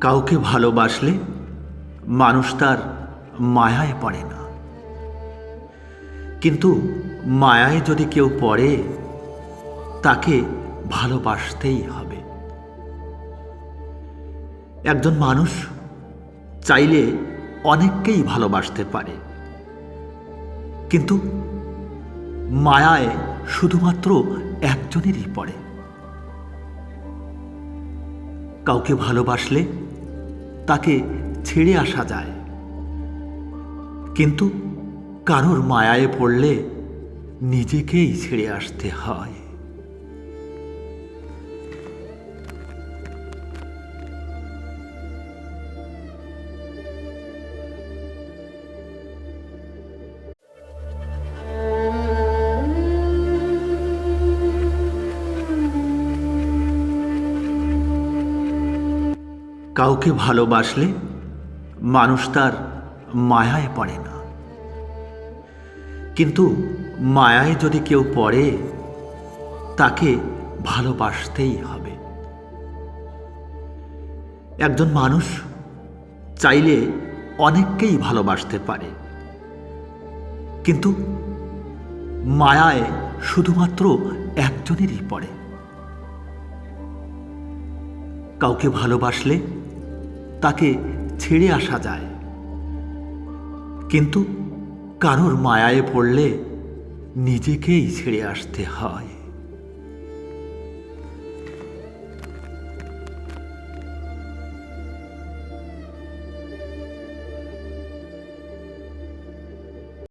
কাউকে ভালোবাসলে মানুষ তার মায়ায় পড়ে না। কিন্তু মায়ায় যদি কেউ পড়ে, তাকে ভালোবাসতেই হবে। একজন মানুষ চাইলে অনেককেই ভালোবাসতে পারে। কিন্তু মায়ায় শুধুমাত্র একজনেরই পড়ে। কাউকে ভালোবাসলে তাকে ছেড়ে আসা যায়। কিন্তু কারোর মায়ায় পড়লে নিজেকেই ছেড়ে আসতে হয়। কাউকে ভালোবাসলে মানুষ তার মায়ায় পড়ে না। কিন্তু মায়ায় যদি কেউ পড়ে, তাকে ভালোবাসতেই হবে। একজন মানুষ চাইলে অনেককেই ভালোবাসতে পারে। কিন্তু মায়ায় শুধুমাত্র একজনেরই পড়ে। কাউকে ভালোবাসলে তাকে ছেড়ে আসা যায়। কিন্তু কারোর মায়ায় পড়লে নিজেকেই ছেড়ে আসতে হয়।